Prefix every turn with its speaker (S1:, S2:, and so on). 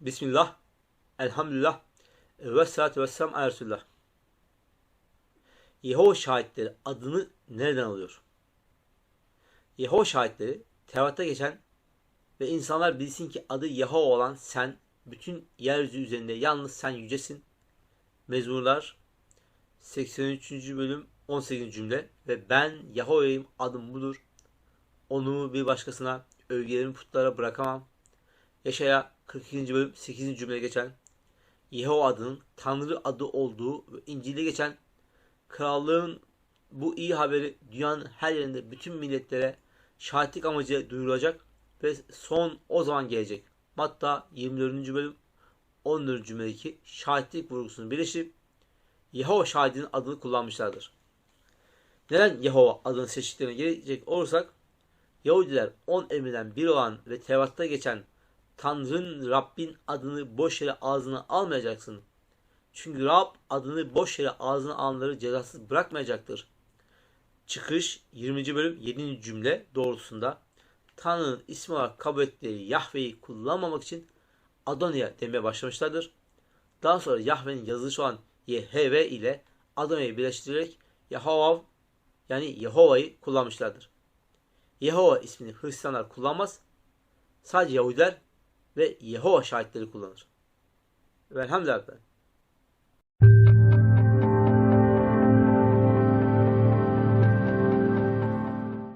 S1: Bismillah, elhamdülillah, ve salatu ve selam Resulullah. Yehova şahitleri adını nereden alıyor? Yehova şahitleri Tevrat'ta geçen ve insanlar bilsin ki adı Yehova olan sen, bütün yeryüzü üzerinde yalnız sen yücesin. Mezmurlar 83. bölüm 18. cümle ve ben Yehova'yım adım budur. Onu bir başkasına övgülerimi putlara bırakamam. Yaşaya 42. bölüm 8. cümle geçen Yehova adının Tanrı adı olduğu ve İncil'de geçen krallığın bu iyi haberi dünyanın her yerinde bütün milletlere şahitlik amacı duyurulacak ve son o zaman gelecek. Hatta 24. bölüm 14. cümledeki şahitlik vurgusunu birleştirip Yehova şahidinin adını kullanmışlardır. Neden Yehova adını seçtiklerine gelecek olursak Yahudiler 10 emirden biri olan ve Tevrat'ta geçen Tanrı'nın Rabbin adını boş yere ağzına almayacaksın. Çünkü Rab adını boş yere ağzına alanları cezasız bırakmayacaktır. Çıkış 20. bölüm 7. cümle doğrultusunda Tanrı'nın ismi olarak kabul ettiği Yahve'yi kullanmamak için Adonya demeye başlamışlardır. Daha sonra Yahve'nin yazılışı olan YHV ile Adonya'yı birleştirerek Yahova yani Yehova'yı kullanmışlardır. Yehova ismini Hristiyanlar kullanmaz. Sadece Yahudiler ve Yehova şahitleri kullanır. Velhamdülillah.